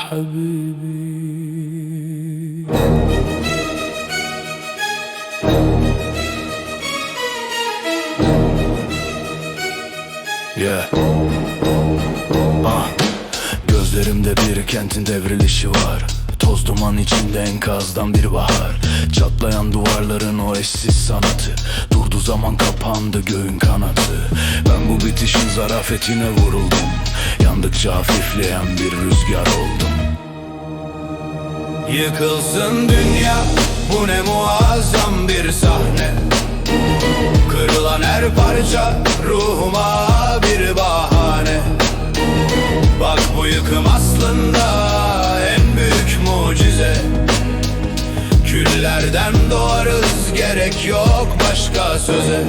حبيبي Yeah. Ah. Gözlerimde bir kentin devrilişi var. Toz duman içinde enkazdan bir bahar. Çatlayan duvarların o eşsiz sanatı. Durdu zaman kapandı göğün kanatı. Ben bu bitişin zarafetine vuruldum. Yandıkça hafifleyen bir rüzgar oldum Yıkılsın dünya bu ne muazzam bir sahne. Kırılan her parça ruhuma bir bahane. Bak bu yıkım aslında en büyük mucize. Küllerden doğarız gerek yok başka söze.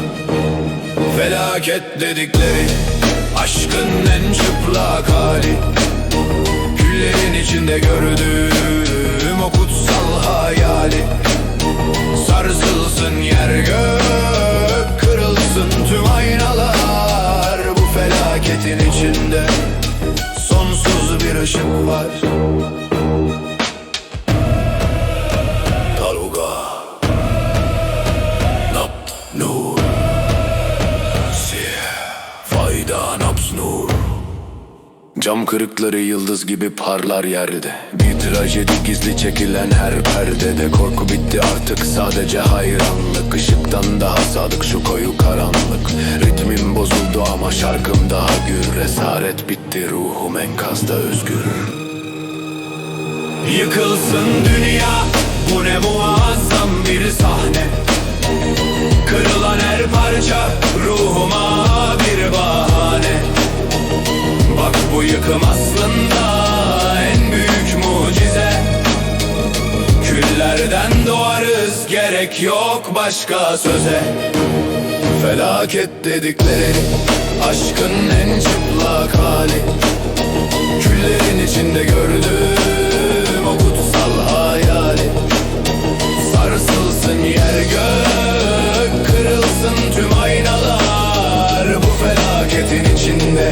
Felaket dedikleri aşkın en çıplak hali. Küllerin içinde gördüğüm o kutsal hayali. Sarsılsın yer gök Kırılsın tüm aynalar Bu felaketin içinde. Sonsuz bir ışık var Cam kırıkları yıldız gibi parlar yerde. Bir trajedi gizli çekilen her perdede. Korku bitti artık sadece hayranlık. Işıktan daha sadık şu koyu karanlık. Ritmim bozuldu ama şarkım daha gür. Esaret bitti ruhum enkazda özgür. Yıkılsın dünya bu ne muazzam Yıkım aslında en büyük mucize. Küllerden doğarız gerek yok başka söze. Felaket dedikleri aşkın en çıplak hali. Küllerin içinde gördüğüm o kutsal hayali. Sarsılsın yer gök Kırılsın tüm aynalar. Bu felaketin içinde